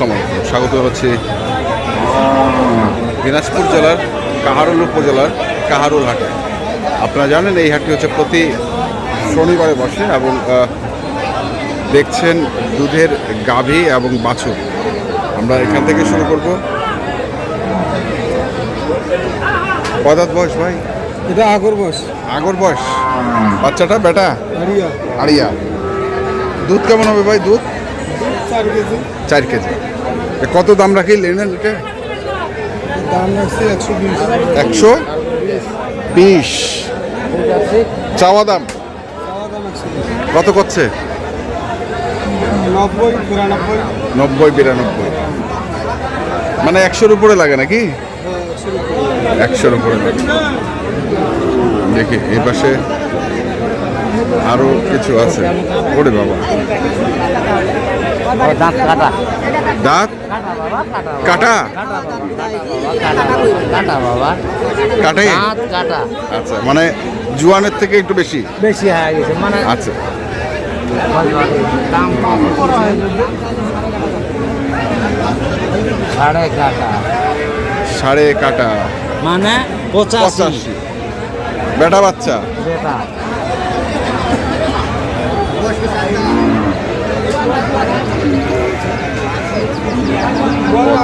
আসসালামু আলাইকুম স্বাগত হচ্ছে দিনাজপুর জেলার কাহারুল উপজেলার কাহারুল হাটে। আপনারা জানেন এই হাটটি হচ্ছে প্রতি শনিবারে বসে এবং দেখছেন দুধের গাভী এবং বাছুর। আমরা এখান থেকে শুরু করব। কদাত বয়স ভাই? এটা আগর বয়স। আগর বয়স। বাচ্চাটা বেটা? আরিয়া আড়িয়া। দুধ কেমন হবে ভাই দুধ? চার কেজি। চার কেজি। কত দাম রাখিলেন এটা দাম রাখছে একশো বিশ। একশো বিশ। চাওয়া দাম? কত করছে? নব্বই বিরানব্বই নব্বই বিরানব্বই। মানে একশোর উপরে লাগে নাকি? একশোর উপরে। লাগে। দেখি এই পাশে আরও কিছু আছে। ওরে বাবা। দাঁত কাটা। দাঁত? কাটা? কাটা বাবা কাটে দাঁত কাটা আচ্ছা মানে জুয়ানের থেকে একটু বেশি? বেশি হয়ে গেছে মানে আচ্ছা। সাড়ে কাটা। সাড়ে কাটা। মানে পঁচাশি। বেটা বাচ্চা? বেটা।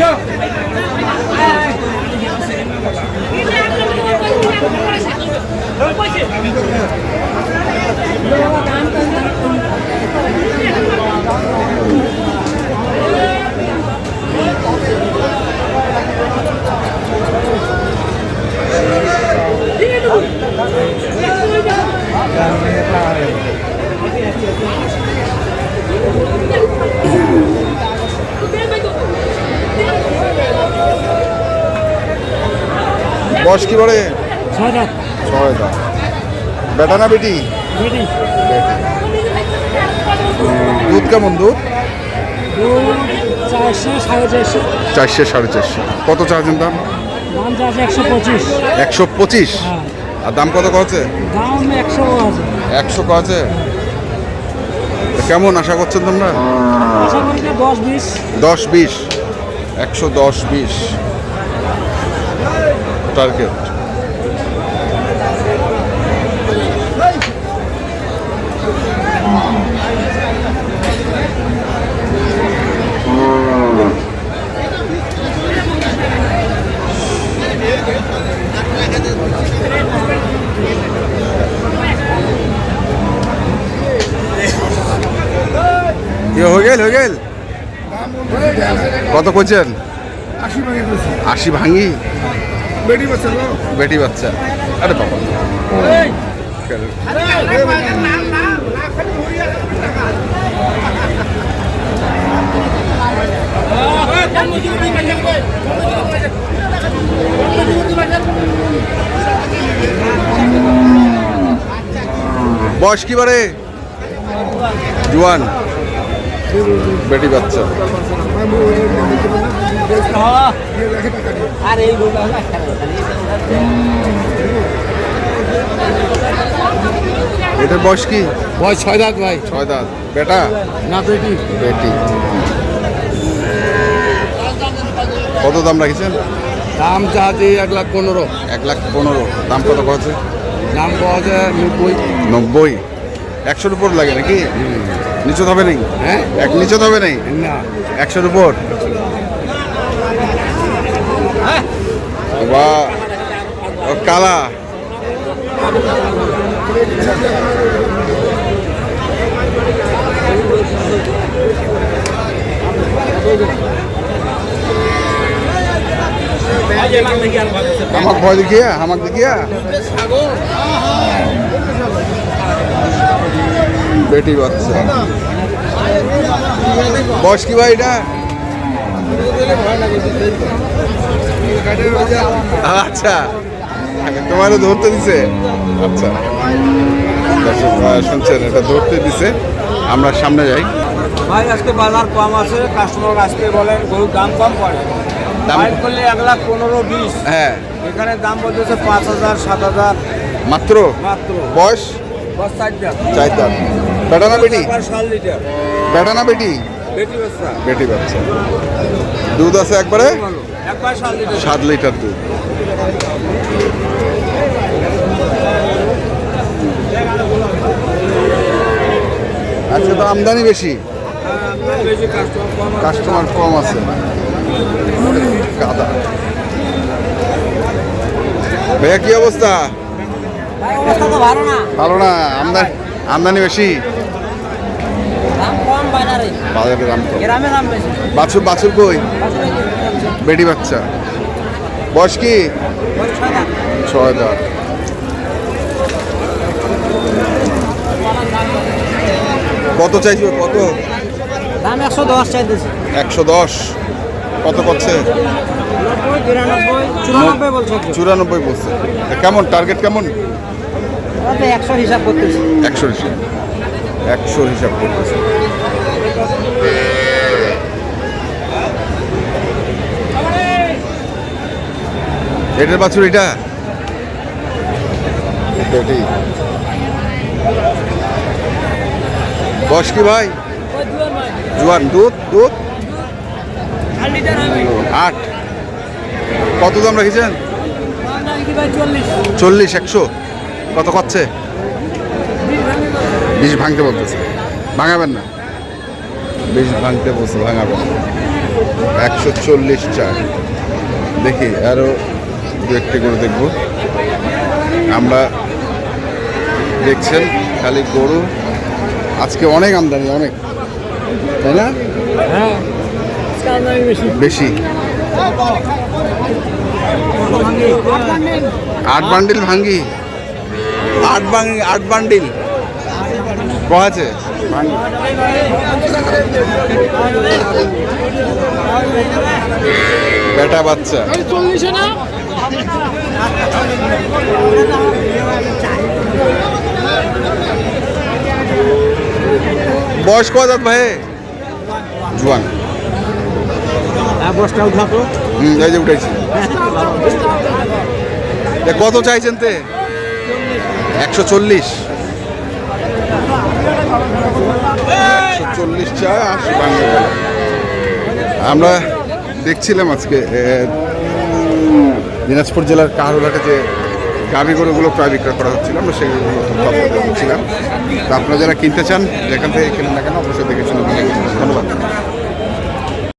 Давай, বস কি বলে? ছয় দাঁত। বেটা না বেটি? বেটি। দুধ কেমন দুধ? চারশো সাড়ে চারশো। কত চার্জেন দাম? একশো পঁচিশ। হ্যাঁ। আর দাম কত কছে দাম একশো আছে। একশো কছে কেমন আশা করছেন তোমরা? দশ বিশ। একশো দশ বিশ। টার্গেট গেল কত করছেন আশি ভাঙি। বেটি বাচ্চা বেটি বাচ্চা। আরে বাবা। বয়স কি বারে? জুয়ান। বেটি বাচ্চা। আর এটার বয়স কি? বয়স ছয় দাঁত ভাই। ছয় দাঁত। বেটা? না বেটি। বেটি। কত দাম রাখিছেন? দাম চাচ্ছি এক লাখ পনেরো। এক লাখ পনেরো। দাম কত কছে দাম পাওয়া যায় নব্বই। নব্বই। একশোর উপর লাগে নাকি? নিচত হবে নেই? হ্যাঁ? এক নিচত হবে নেই? না। একশোর উপর? বা ও কালা। আমাক ভয় দেখিয়া? আমাক দেখিয়া? বেটি বাচ্চা। বয়স কি ভাই এটা? আচ্ছা তোমারও ধরতে দিছে? আচ্ছা শুনছেন এটা ধরতে দিছে। আমরা সামনে যাই। ভাই আজকে বাজার কম আছে কাস্টমার আসতে বলেন গরুর দাম কম পড়ে। দাম- করলে এক লাখ পনেরো বিশ। হ্যাঁ। এখানে দাম বলতেছে পাঁচ হাজার সাত হাজার। মাত্র? মাত্র। বয়স? চারটা চাই তার বেটা না বেটি? বেটা না বেটি? বেটি বাচ্চা। বেটি বাচ্চা। দুধ আছে একবারে? সাত লিটার দুধ। আজকে তো আমদানি বেশি। বেশি কাস্টমার কম আছে। কাস্টমার কম আছে। কাদা ভাইয়া কি অবস্থা? ভাই অবস্থা তো ভালো না। ভালো না? আমদানি আমদানি বেশি? বাজারে দাম বাছুর বাছুর কই? বেটি বাচ্চা। বয়স কি? ছয়। দাঁত। কত চাইছো? কত? দাম একশো দশ চাইতেছে। একশো দশ। কত করছে? চুরানব্বই বলছে কেমন? টার্গেট কেমন? একশোর হিসাব করতেছে। একশোর হিসাব। একশোর হিসাব করতেছে। এটার বাছুর এটা? বয়স কি ভাই? জোয়ান দুধ দুধ? আট। কত দাম রেখেছেন? চল্লিশ একশো। কত করছে বিষ ভাঙতে বলতেছে। ভাঙাবেন না। বিষ ভাঙতে বলছে ভাঙাবেন না। একশো চল্লিশ চার। দেখি আরও দু একটি করে দেখব। আমরা দেখছেন খালি গরু। আজকে অনেক আমদানি অনেক। তাই না? বেশি। আট বান্ডিল ভাঙ্গি আট ভাঙ্গি আট বান্ডিল। ক আছে? বেটা বাচ্চা। বয়স কত ভাই? জুয়ান। বসটা উঠাতো হুম এই যে উঠেছি। এ কত চাইছেন তে? একশো চল্লিশ। চল্লিশ চায় আমরা দেখছিলাম আজকে দিনাজপুর জেলার কাহারুলহাটে যে গাভী গরুগুলো প্রায় বিক্রয় করা হচ্ছিল, আমরা সেগুলো তথ্য দিচ্ছিলাম। তো আপনারা যারা কিনতে চান, যেখান থেকে কেনেন না কেন, অবশ্যই দেখে শুনে ধন্যবাদ।